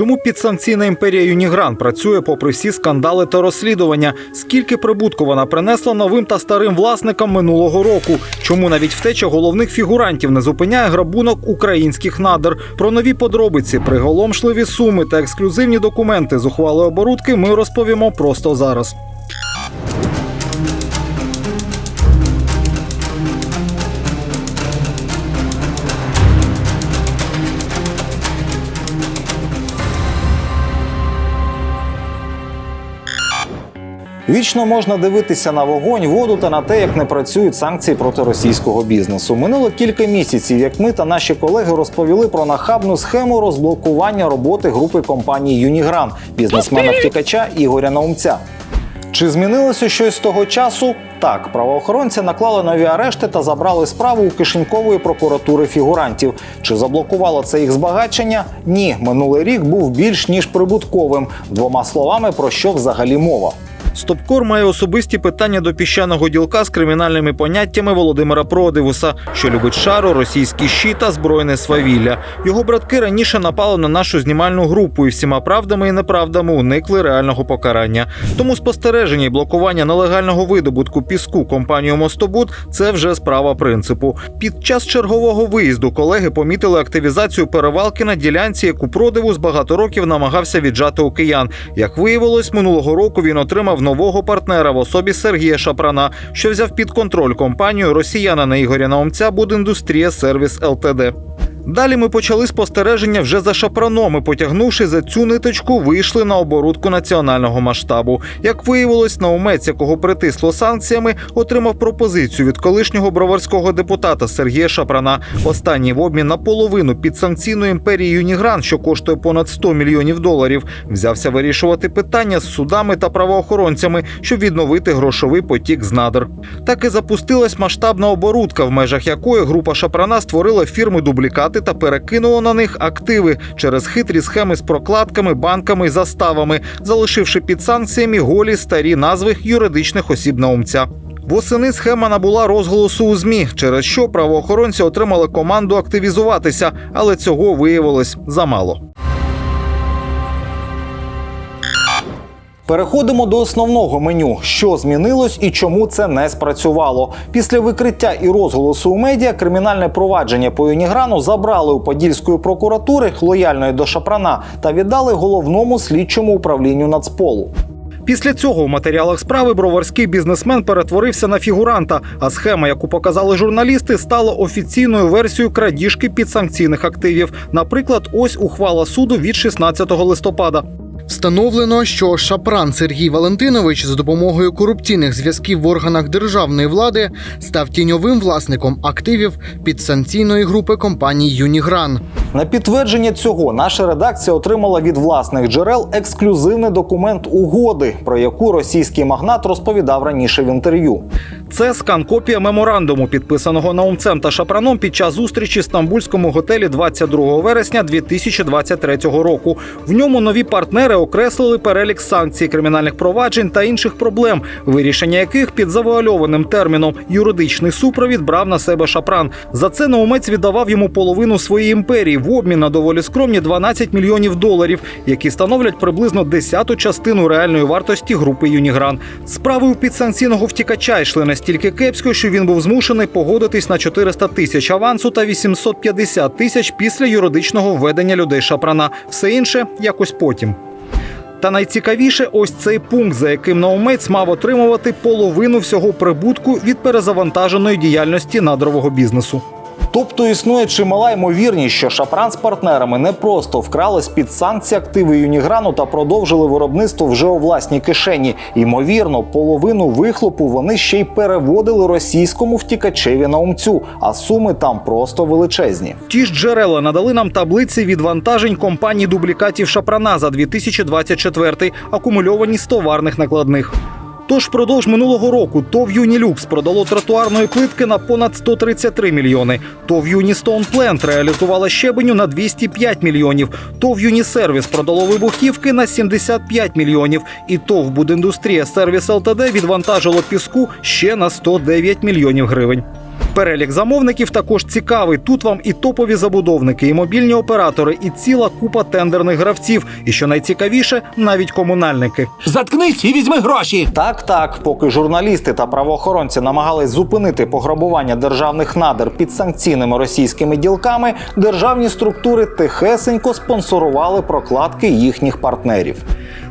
Чому підсанкційна імперія Юнігран працює попри всі скандали та розслідування? Скільки прибутку вона принесла новим та старим власникам минулого року? Чому навіть втеча головних фігурантів не зупиняє грабунок українських надр? Про нові подробиці, приголомшливі суми та ексклюзивні документи з ухвали оборудки ми розповімо просто зараз. Вічно можна дивитися на вогонь, воду та на те, як не працюють санкції проти російського бізнесу. Минуло кілька місяців, як ми та наші колеги розповіли про нахабну схему розблокування роботи групи компанії Юнігран, бізнесмена втікача Ігоря Наумця. Чи змінилося щось з того часу? Так, правоохоронці наклали нові арешти та забрали справу у кишенькової прокуратури фігурантів. Чи заблокувало це їх збагачення? Ні, минулий рік був більш ніж прибутковим. Двома словами, про що взагалі мова. Стопкор має особисті питання до піщаного ділка з кримінальними поняттями Володимира Продивуса, що любить шару, російські щі та збройне свавілля. Його братки раніше напали на нашу знімальну групу і всіма правдами і неправдами уникли реального покарання. Тому спостереження і блокування нелегального видобутку піску компанію Мостобуд це вже справа принципу. Під час чергового виїзду колеги помітили активізацію перевалки на ділянці, яку Продивус багато років намагався віджати киян. Як виявилось, минулого року він отримав нового партнера в особі Сергія Шапрана, що взяв під контроль компанію росіянина Ігоря Наумця Будіндустрія Сервіс ЛТД. Далі ми почали спостереження вже за шапраном і, потягнувши за цю ниточку, вийшли на оборудку національного масштабу. Як виявилось, наумець, якого притисло санкціями, отримав пропозицію від колишнього броварського депутата Сергія Шапрана. Останній в обмін на половину підсанкційної імперії Юнігран, що коштує понад 100 мільйонів доларів, взявся вирішувати питання з судами та правоохоронцями, щоб відновити грошовий потік з надр. Так і запустилась масштабна оборудка, в межах якої група Шапрана створила фірми дублікати та перекинуло на них активи через хитрі схеми з прокладками, банками і заставами, залишивши під санкціями голі старі назви юридичних осіб наумця. Восени схема набула розголосу у змі, через що правоохоронці отримали команду активізуватися, але цього виявилось замало. Переходимо до основного меню, що змінилось і чому це не спрацювало. Після викриття і розголосу у медіа кримінальне провадження по Юніграну забрали у Подільської прокуратури лояльної до Шапрана та віддали головному слідчому управлінню Нацполу. Після цього в матеріалах справи броварський бізнесмен перетворився на фігуранта. А схема, яку показали журналісти, стала офіційною версією крадіжки підсанкційних активів. Наприклад, ось ухвала суду від 16 листопада. Встановлено, що Шапран Сергій Валентинович за допомогою корупційних зв'язків в органах державної влади став тіньовим власником активів підсанкційної групи компаній Юнігран. На підтвердження цього наша редакція отримала від власних джерел ексклюзивний документ угоди, про яку російський магнат розповідав раніше в інтерв'ю. Це скан-копія меморандуму, підписаного Наумцем та Шапраном під час зустрічі в стамбульському готелі 22 вересня 2023 року. В ньому нові партнери окреслили перелік санкцій, кримінальних проваджень та інших проблем, вирішення яких під завуальованим терміном юридичний супровід брав на себе Шапран. За це Наумець віддавав йому половину своєї імперії в обмін на доволі скромні 12 мільйонів доларів, які становлять приблизно десяту частину реальної вартості групи Юнігран. Справи у підсанкційного втікача йшли настільки кепсько, що він був змушений погодитись на 400 тисяч авансу та 850 тисяч після юридичного введення людей Шапрана. Все інше якось потім. Та найцікавіше ось цей пункт, за яким наумець мав отримувати половину всього прибутку від перезавантаженої діяльності надрового бізнесу. Тобто існує чимала ймовірність, що Шапран з партнерами не просто вкрали з-під санкцій активи Юніграну та продовжили виробництво вже у власній кишені. Ймовірно, половину вихлопу вони ще й переводили російському втікачеві наумцю, а суми там просто величезні. Ті ж джерела надали нам таблиці відвантажень компаній дублікатів Шапрана за 2024, акумульовані з товарних накладних. Тож впродовж минулого року ТОВ Юнілюкс продало тротуарної плитки на понад 133 мільйони. ТОВ Юністон Плент реалізувала щебеню на 205 мільйонів. ТОВ Юнісервіс продало вибухівки на 75 мільйонів. І ТОВ Будіндустрія Сервіс ЛТД відвантажило піску ще на 109 мільйонів гривень. Перелік замовників також цікавий. Тут вам і топові забудовники, і мобільні оператори, і ціла купа тендерних гравців. І що найцікавіше, навіть комунальники. Заткнись і візьми гроші. Так, так, поки журналісти та правоохоронці намагались зупинити пограбування державних надр під санкційними російськими ділками, державні структури тихесенько спонсорували прокладки їхніх партнерів.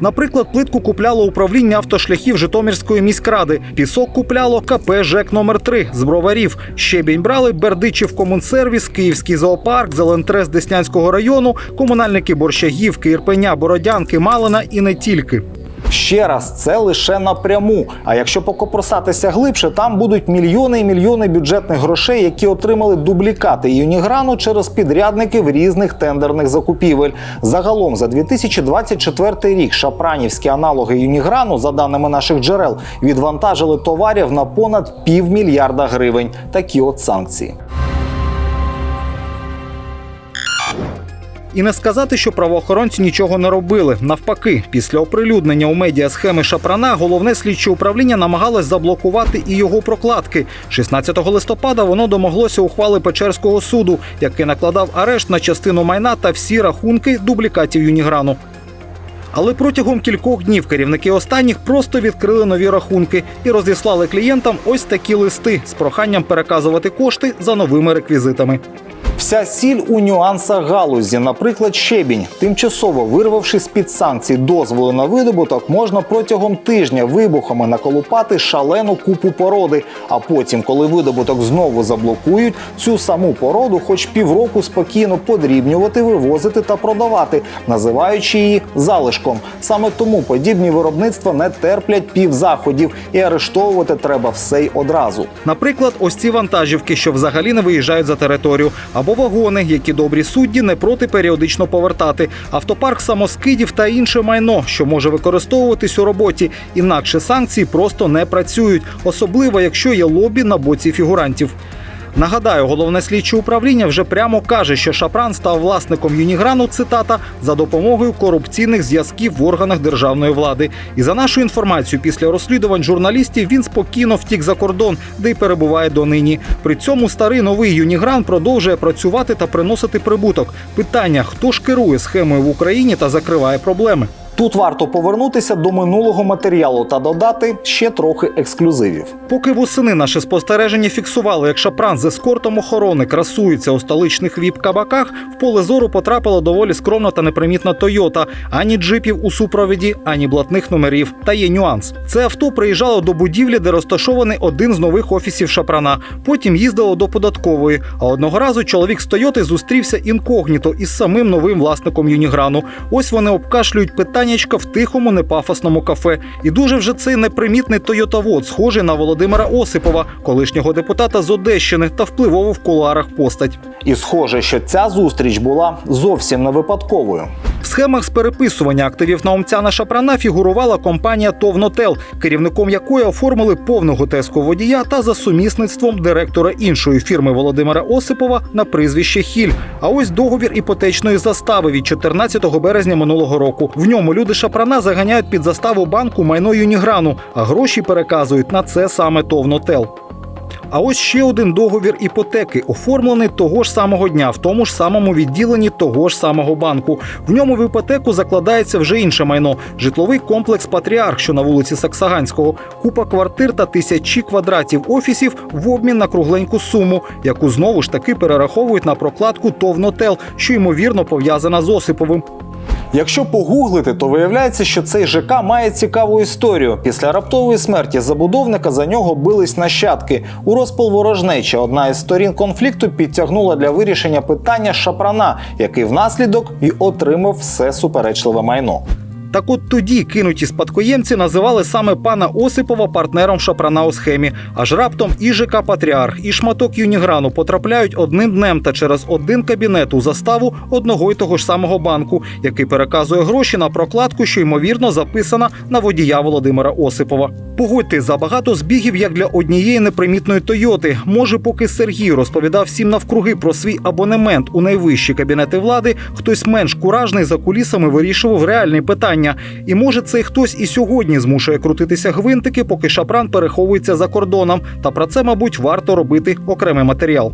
Наприклад, плитку купляло управління автошляхів Житомирської міськради, пісок купляло КП ЖЕК номер 3 з броварів. Щебінь брали Бердичів комунсервіс, Київський зоопарк, Зелентрес Деснянського району, комунальники Борщагівки, Ірпеня, Бородянки, Малина і не тільки. Ще раз, це лише напряму. А якщо покопросатися глибше, там будуть мільйони і мільйони бюджетних грошей, які отримали дублікати Юніграну через підрядників різних тендерних закупівель. Загалом за 2024 рік шапранівські аналоги Юніграну, за даними наших джерел, відвантажили товарів на понад півмільярда гривень. Такі от санкції. І не сказати, що правоохоронці нічого не робили. Навпаки, після оприлюднення у медіа схеми Шапрана головне слідче управління намагалось заблокувати і його прокладки. 16 листопада воно домоглося ухвали Печерського суду, який накладав арешт на частину майна та всі рахунки дублікатів Юніграну. Але протягом кількох днів керівники останніх просто відкрили нові рахунки і розіслали клієнтам ось такі листи з проханням переказувати кошти за новими реквізитами. Вся сіль у нюансах галузі, наприклад, щебінь, тимчасово вирвавши з під санкцій дозволи на видобуток, можна протягом тижня вибухами наколупати шалену купу породи. А потім, коли видобуток знову заблокують, цю саму породу, хоч півроку спокійно подрібнювати, вивозити та продавати, називаючи її залишком. Саме тому подібні виробництва не терплять півзаходів і арештовувати треба все й одразу. Наприклад, ось ці вантажівки, що взагалі не виїжджають за територію, або вагони, які добрі судді не проти періодично повертати, автопарк самоскидів та інше майно, що може використовуватись у роботі. Інакше санкції просто не працюють, особливо якщо є лобі на боці фігурантів. Нагадаю, головне слідче управління вже прямо каже, що Шапран став власником Юніграну, цитата, за допомогою корупційних зв'язків в органах державної влади. І за нашу інформацію, після розслідувань журналістів він спокійно втік за кордон, де й перебуває донині. При цьому старий новий Юнігран продовжує працювати та приносити прибуток. Питання: хто ж керує схемою в Україні та закриває проблеми? Тут варто повернутися до минулого матеріалу та додати ще трохи ексклюзивів. Поки восени наше спостереження фіксувало, як шапран з ескортом охорони красується у столичних віп-кабаках, в поле зору потрапила доволі скромна та непримітна Тойота. Ані джипів у супровіді, ані блатних номерів. Та є нюанс. Це авто приїжджало до будівлі, де розташований один з нових офісів шапрана. Потім їздило до податкової. А одного разу чоловік з Тойоти зустрівся інкогніто із самим новим власником Юніграну. Ось вони обкашлюють питаннячка в тихому, непафосному кафе. І дуже вже цей непримітний тойотавод, схожий на Володимира Осипова, колишнього депутата з Одещини та впливову в кулуарах постать. І схоже, що ця зустріч була зовсім не випадковою. В схемах з переписування активів наумцяна Шапрана фігурувала компанія Товнотел, керівником якої оформили повного теску водія та за сумісництвом директора іншої фірми Володимира Осипова на прізвище Хіль. А ось договір іпотечної застави від 14 березня минулого року. В ньому люди Шапрана заганяють під заставу банку майно Юніграну, а гроші переказують на це саме Товнотел. А ось ще один договір іпотеки, оформлений того ж самого дня, в тому ж самому відділенні того ж самого банку. В ньому в іпотеку закладається вже інше майно: житловий комплекс Патріарх, що на вулиці Саксаганського, купа квартир та тисячі квадратів офісів в обмін на кругленьку суму, яку знову ж таки перераховують на прокладку Товнотел, що ймовірно пов'язана з Осиповим. Якщо погуглити, то виявляється, що цей ЖК має цікаву історію. Після раптової смерті забудовника за нього бились нащадки. У розпал ворожнечі одна із сторін конфлікту підтягнула для вирішення питання шапрана, який внаслідок і отримав все суперечливе майно. Так от тоді кинуті спадкоємці називали саме пана Осипова партнером Шапрана у схемі. Аж раптом і ЖК Патріарх, і шматок Юніграну потрапляють одним днем та через один кабінет у заставу одного й того ж самого банку, який переказує гроші на прокладку, що ймовірно записана на водія Володимира Осипова. Погодьте, забагато збігів як для однієї непримітної Тойоти. Може, поки Сергій розповідав всім навкруги про свій абонемент у найвищі кабінети влади, хтось менш куражний за кулісами вирішував реальні питання. Управління. І може цей хтось і сьогодні змушує крутитися гвинтики, поки шапран переховується за кордоном. Та про це, мабуть, варто робити окремий матеріал.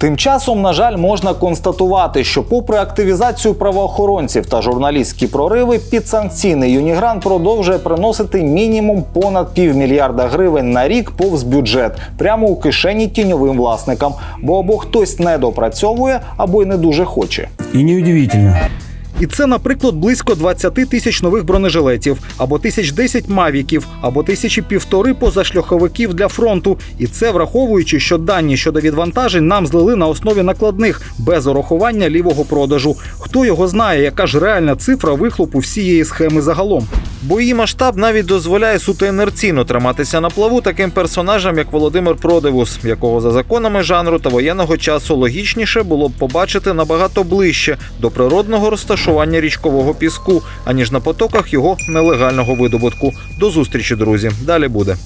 Тим часом, на жаль, можна констатувати, що, попри активізацію правоохоронців та журналістські прориви, підсанкційний Юнігран продовжує приносити мінімум понад півмільярда гривень на рік повз бюджет, прямо у кишені тіньовим власникам. Бо або хтось не допрацьовує, або й не дуже хоче. И неудивительно. І це, наприклад, близько 20 тисяч нових бронежилетів, або тисяч 10 мавіків, або тисячі півтори позашляховиків для фронту. І це враховуючи, що дані щодо відвантажень нам злили на основі накладних без урахування лівого продажу. Хто його знає, яка ж реальна цифра вихлопу всієї схеми загалом? Бо її масштаб навіть дозволяє суто інерційно триматися на плаву таким персонажам, як Володимир Продивус, якого за законами жанру та воєнного часу логічніше було б побачити набагато ближче до природного розташування річкового піску, аніж на потоках його нелегального видобутку. До зустрічі, друзі. Далі буде.